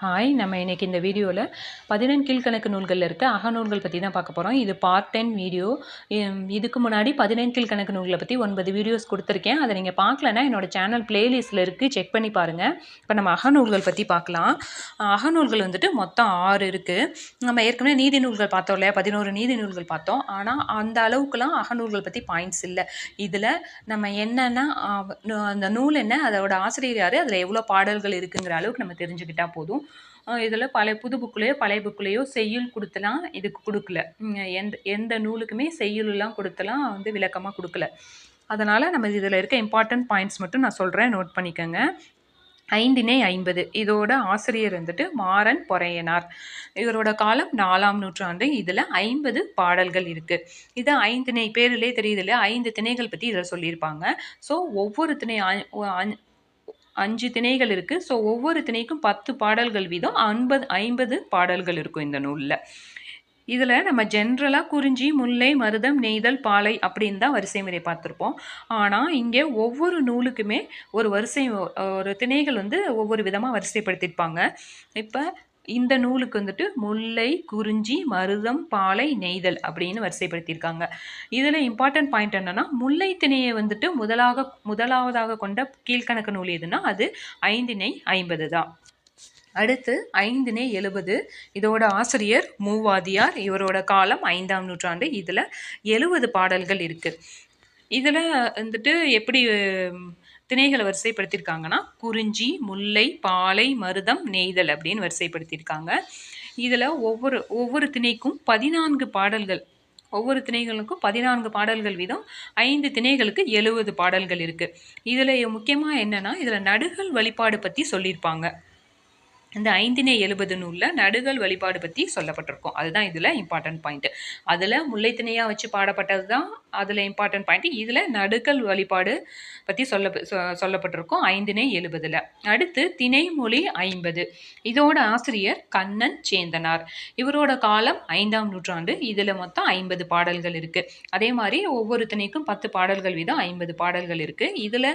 Hi நம்ம இன்றைக்கி இந்த வீடியோவில் பதினெண் கீழ்கணக்கு நூல்களில் இருக்க அகநூல்கள் பற்றி தான் பார்க்க போகிறோம் இது பார்ட் டென் வீடியோ இதுக்கு முன்னாடி பதினெண் கீழ்கணக்கு நூல்களை பற்றி ஒன்பது வீடியோஸ் கொடுத்துருக்கேன். அதை நீங்கள் பார்க்கலன்னா என்னோட சேனல் பிளேலிஸ்ட்டில் இருக்குது செக் பண்ணி பாருங்கள் இப்போ நம்ம அகநூல்கள் பற்றி பார்க்கலாம். அகநூல்கள் வந்துட்டு மொத்தம் ஆறு இருக்குது நம்ம ஏற்கனவே நீதி நூல்கள் பார்த்தோம் இல்லையா? பதினோரு நீதி நூல்கள் பார்த்தோம். ஆனால் அந்த அளவுக்குலாம் அகநூல்கள் பற்றி பாயிண்ட்ஸ் இல்லை. இதில் நம்ம என்னென்னா அந்த நூல் என்ன? அதோட ஆசிரியர் யார்? அதில் எவ்வளோ பாடல்கள் இருக்குங்கிற அளவுக்கு நம்ம தெரிஞ்சுக்கிட்டால் போதும். இதில் பழைய புது புக்குலேயோ பழைய புக்குலேயோ செய்யுள் கொடுத்தலாம் இதுக்கு கொடுக்கல. எந்த எந்த நூலுக்குமே செய்யுள்லாம் கொடுத்தலாம் வந்து விளக்கமாக கொடுக்கல. அதனால் நம்ம இதில் இருக்க இம்பார்ட்டன்ட் பாயிண்ட்ஸ் மட்டும் நான் சொல்கிறேன் நோட் பண்ணிக்கோங்க. ஐந்தினை ஐம்பது. இதோட ஆசிரியர் வந்துட்டு மாறன் பொறையனார். இவரோட காலம் நாலாம் நூற்றாண்டு. இதில் ஐம்பது பாடல்கள் இருக்குது இது ஐந்திணை பேரிலே தெரியுது இல்லையா? ஐந்து திணைகள் பற்றி இதில் சொல்லியிருப்பாங்க. ஸோ ஒவ்வொரு திணை அஞ்சு திணைகள் இருக்குது ஸோ ஒவ்வொரு திணைக்கும் பத்து பாடல்கள் வீதம். ஐம்பது ஐம்பது பாடல்கள் இருக்கும் இந்த நூலில். இதில் நம்ம ஜென்ரலாக குறிஞ்சி முல்லை மருதம் நெய்தல் பாலை அப்படின்னு தான் வரிசை முறை பார்த்துருப்போம். ஆனால் இங்கே ஒவ்வொரு நூலுக்குமே ஒரு வரிசை ஒரு திணைகள் வந்து ஒவ்வொரு விதமாக வரிசைப்படுத்தியிருப்பாங்க. இப்போ இந்த நூலுக்கு வந்துட்டு முல்லை குறிஞ்சி மருதம் பாலை நெய்தல் அப்படின்னு வரிசைப்படுத்தியிருக்காங்க. இதில் இம்பார்ட்டன்ட் பாயிண்ட் என்னென்னா முல்லை திணையை வந்துட்டு முதலாக முதலாவதாக கொண்ட கீழ்கணக்கு நூல் எதுனா அது ஐந்திணை ஐம்பது தான். அடுத்து ஐந்தினை எழுபது. இதோட ஆசிரியர் மூவாதியார். இவரோட காலம் ஐந்தாம் நூற்றாண்டு. இதில் எழுபது பாடல்கள் இருக்குது இதில் வந்துட்டு எப்படி திணைகளை வரிசைப்படுத்தியிருக்காங்கன்னா குறிஞ்சி முல்லை பாலை மருதம் நெய்தல் அப்படின்னு வரிசைப்படுத்தியிருக்காங்க. இதில் ஒவ்வொரு ஒவ்வொரு திணைக்கும் பதினான்கு பாடல்கள் ஒவ்வொரு திணைகளுக்கும் பதினான்கு பாடல்கள் வீதம் ஐந்து திணைகளுக்கு எழுபது பாடல்கள் இருக்குது இதில் முக்கியமாக என்னென்னா இதில் நடுகள் வழிபாடு பற்றி சொல்லியிருப்பாங்க. இந்த ஐந்தினே எழுபது நூலில் நடுகள் வழிபாடு பற்றி சொல்லப்பட்டிருக்கும். அதுதான் இதில் இம்பார்ட்டன்ட் பாயிண்ட் அதில் முல்லைத்திணையாக வச்சு பாடப்பட்டது தான் அதில் இம்பார்ட்டன்ட் பாயிண்ட் இதில் நடுகள் வழிபாடு பற்றி சொல்ல சொல்லப்பட்டிருக்கும் ஐந்தினை எழுபதில். அடுத்து திணைமொழி ஐம்பது. இதோட ஆசிரியர் கண்ணன் சேந்தனார். இவரோட காலம் ஐந்தாம் நூற்றாண்டு. இதில் மொத்தம் ஐம்பது பாடல்கள் இருக்குது அதே மாதிரி ஒவ்வொரு திணைக்கும் பத்து பாடல்கள் வீதம் ஐம்பது பாடல்கள் இருக்குது இதில்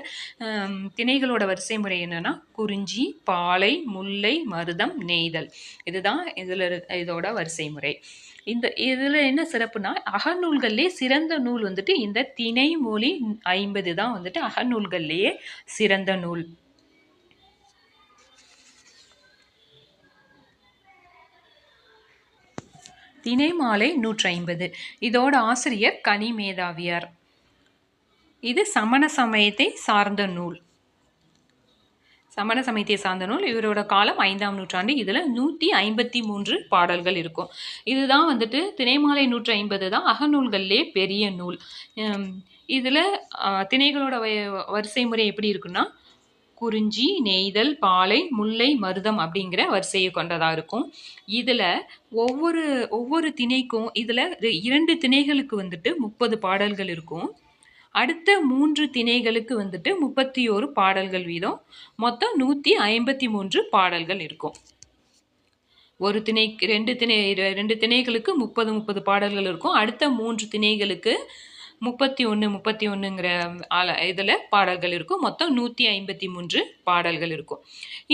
திணைகளோட வரிசை முறை என்னென்னா குறிஞ்சி பாலை முல்லை மருதம் நெய்தல். இதுதான் இதில் இதோட வரிசை முறை இந்த இதில் என்ன சிறப்புனா அகநூல்கள்லேயே சிறந்த நூல் வந்துட்டு இந்த திணை மொழி ஐம்பது தான் வந்துட்டு அகநூல்கள்லேயே சிறந்த நூல். திணைமாலை நூற்றி ஐம்பது இதோட ஆசிரியர் கனிமேதாவியார். இது சமண சமயத்தை சார்ந்த நூல். சமண சமயத்தை சார்ந்த நூல். இவரோட காலம் ஐந்தாம் நூற்றாண்டு. இதில் நூற்றி ஐம்பத்தி மூன்று பாடல்கள் இருக்கும். இதுதான் வந்துட்டு திணைமாலை நூற்றி ஐம்பது தான் அகநூல்களிலே பெரிய நூல். இதில் திணைகளோட வரிசை முறை எப்படி இருக்குன்னா குறிஞ்சி நெய்தல் பாலை முல்லை மருதம் அப்படிங்கிற வரிசையை கொண்டதாக இருக்கும். இதில் ஒவ்வொரு ஒவ்வொரு திணைக்கும் இதில் இரண்டு திணைகளுக்கு வந்துட்டு முப்பது பாடல்கள் இருக்கும். அடுத்த மூன்று திணைகளுக்கு வந்துட்டு முப்பத்தி ஓரு பாடல்கள் வீதம். மொத்தம் நூற்றி ஐம்பத்தி மூன்று பாடல்கள் இருக்கும். ஒரு திணை ரெண்டு திணை ரெண்டு திணைகளுக்கு முப்பது முப்பது பாடல்கள் இருக்கும். அடுத்த மூன்று திணைகளுக்கு முப்பத்தி ஒன்று முப்பத்தி ஒன்றுங்கிற ஆல இதில் பாடல்கள் இருக்கும். மொத்தம் நூற்றி ஐம்பத்தி மூன்று பாடல்கள் இருக்கும்.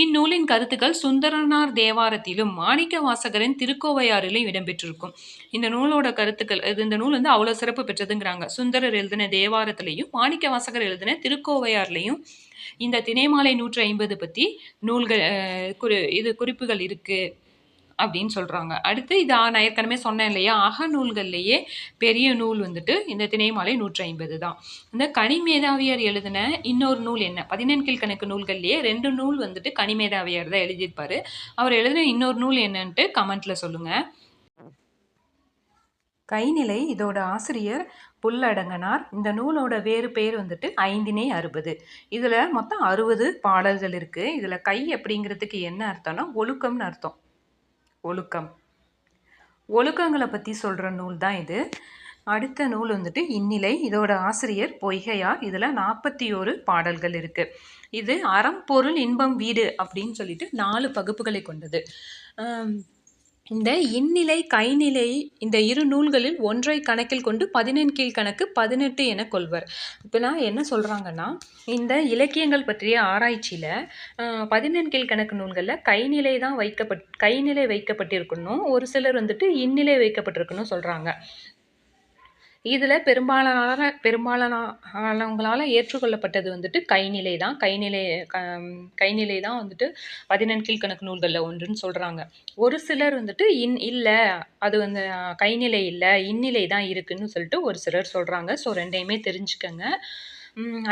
இந்நூலின் கருத்துக்கள் சுந்தரனார் தேவாரத்திலும் மாணிக்க வாசகரின் திருக்கோவையாறிலும் இடம்பெற்றிருக்கும். இந்த நூலோட கருத்துக்கள் இது இந்த நூல் வந்து அவ்வளோ சிறப்பு பெற்றதுங்கிறாங்க. சுந்தரர் எழுதின தேவாரத்திலையும் மாணிக்க வாசகர் எழுதின திருக்கோவையாறுலையும் இந்த திணைமாலை நூற்றி ஐம்பது பற்றி நூல்கள் குறி இது குறிப்புகள் இருக்குது அப்படின்னு சொல்கிறாங்க அடுத்து இது நான் ஏற்கனவே சொன்னேன் இல்லையா? அகநூல்கள்லேயே பெரிய நூல் வந்துட்டு இந்த திணைமாலை நூற்றி ஐம்பது தான். இந்த கனிமேதாவியார் எழுதின இன்னொரு நூல் என்ன? பதினெண்கில் கணக்கு நூல்கள்லேயே ரெண்டு நூல் வந்துட்டு கனிமேதாவியார் தான் எழுதியிருப்பார். அவர் எழுதின இன்னொரு நூல் என்னன்ட்டு கமெண்ட்டில் சொல்லுங்கள் கைநிலை இதோட ஆசிரியர் புல்லடங்கனார். இந்த நூலோட வேறு பேர் வந்துட்டு ஐந்தினை அறுபது. இதில் மொத்தம் அறுபது பாடல்கள் இருக்குது இதில் கை அப்படிங்கிறதுக்கு என்ன அர்த்தம்னா ஒழுக்கம்னு அர்த்தம். ஒழுக்கம். ஒழுக்கங்களை பற்றி சொல்கிற நூல் தான் இது. அடுத்த நூல் வந்துட்டு இந்நிலை இதோட ஆசிரியர் பொய்கையார். இதில் நாற்பத்தி ஒரு பாடல்கள் இருக்குது இது அறம் பொருள் இன்பம் வீடு அப்படின்னு சொல்லிட்டு நாலு பகுப்புகளை கொண்டது. இந்த இந்நிலை கைநிலை இந்த இரு நூல்களில் ஒன்றை கணக்கில் கொண்டு பதினெண் கீழ் கணக்கு பதினெட்டு என கொள்வர். இப்போ நான் என்ன சொல்கிறாங்கன்னா இந்த இலக்கியங்கள் பற்றிய ஆராய்ச்சியில் பதினெண் கீழ் கணக்கு நூல்களில் கைநிலை தான் வைக்கப்பட் கைநிலை வைக்கப்பட்டிருக்கணும். ஒரு சிலர் வந்துட்டு இந்நிலை வைக்கப்பட்டிருக்கணும் சொல்கிறாங்க இதில் பெரும்பாலான பெரும்பாலானவங்களால் ஏற்றுக்கொள்ளப்பட்டது வந்துட்டு கைநிலை தான். கைநிலை க கைநிலை தான் வந்துட்டு பதினெண் கீழ்கணக்கு நூல்களில் ஒன்றுன்னு சொல்கிறாங்க ஒரு சிலர் வந்துட்டு இன் இல்லை அது வந்து கைநிலை இல்லை இந்நிலை தான் இருக்குதுன்னு சொல்லிட்டு ஒரு சிலர் சொல்கிறாங்க ஸோ ரெண்டையுமே தெரிஞ்சுக்கங்க.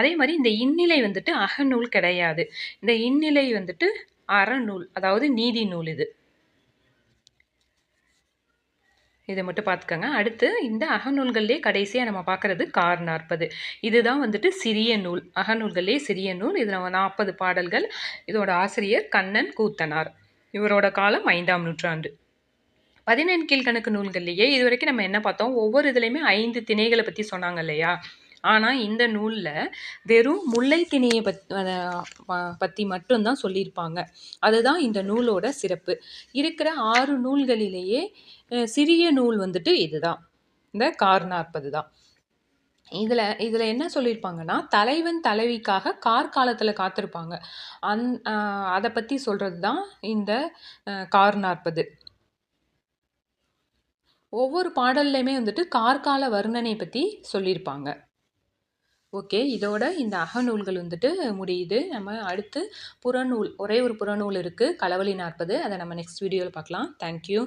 அதே மாதிரி இந்த இந்நிலை வந்துட்டு அகநூல் கிடையாது. இந்த இந்நிலை வந்துட்டு அறநூல் அதாவது நீதி நூல் இது. இதை மட்டும் பார்த்துக்கோங்க. அடுத்து இந்த அகநூல்கள்லேயே கடைசியாக நம்ம பார்க்குறது கார் நாற்பது இதுதான் வந்துட்டு சிறிய நூல். அகநூல்கள்லேயே சிறிய நூல். இதில் நாற்பது பாடல்கள். இதோட ஆசிரியர் கண்ணன் கூத்தனார். இவரோட காலம் ஐந்தாம் நூற்றாண்டு. பதினெண் கீழ்கணக்கு நூல்கள்லேயே இது வரைக்கும் நம்ம என்ன பார்த்தோம்? ஒவ்வொரு இதுலேயுமே ஐந்து திணைகளை பற்றி சொன்னாங்க இல்லையா? ஆனால் இந்த நூலில் வெறும் முல்லை திணையை பத் பற்றி மட்டும்தான் சொல்லியிருப்பாங்க. அதுதான் இந்த நூலோட சிறப்பு. இருக்கிற ஆறு நூல்களிலேயே சிறிய நூல் வந்துட்டு இதுதான். இந்த கார் நாற்பது தான். இதில் இதில் என்ன சொல்லியிருப்பாங்கன்னா தலைவன் தலைவிக்காக கார் காலத்தில் காத்திருப்பாங்க. அந் அதை பற்றி சொல்கிறது தான் இந்த கார் நாற்பது ஒவ்வொரு பாடல்லையுமே வந்துட்டு கார்கால வர்ணனை பற்றி சொல்லியிருப்பாங்க. ஓகே இதோட இந்த அகநூல்கள் வந்துட்டு முடியுது. நம்ம அடுத்து புறநூல் ஒரே ஒரு புறநூல் இருக்குது களவழி நாற்பது. அதை நம்ம நெக்ஸ்ட் வீடியோவில் பார்க்கலாம். தேங்க்யூ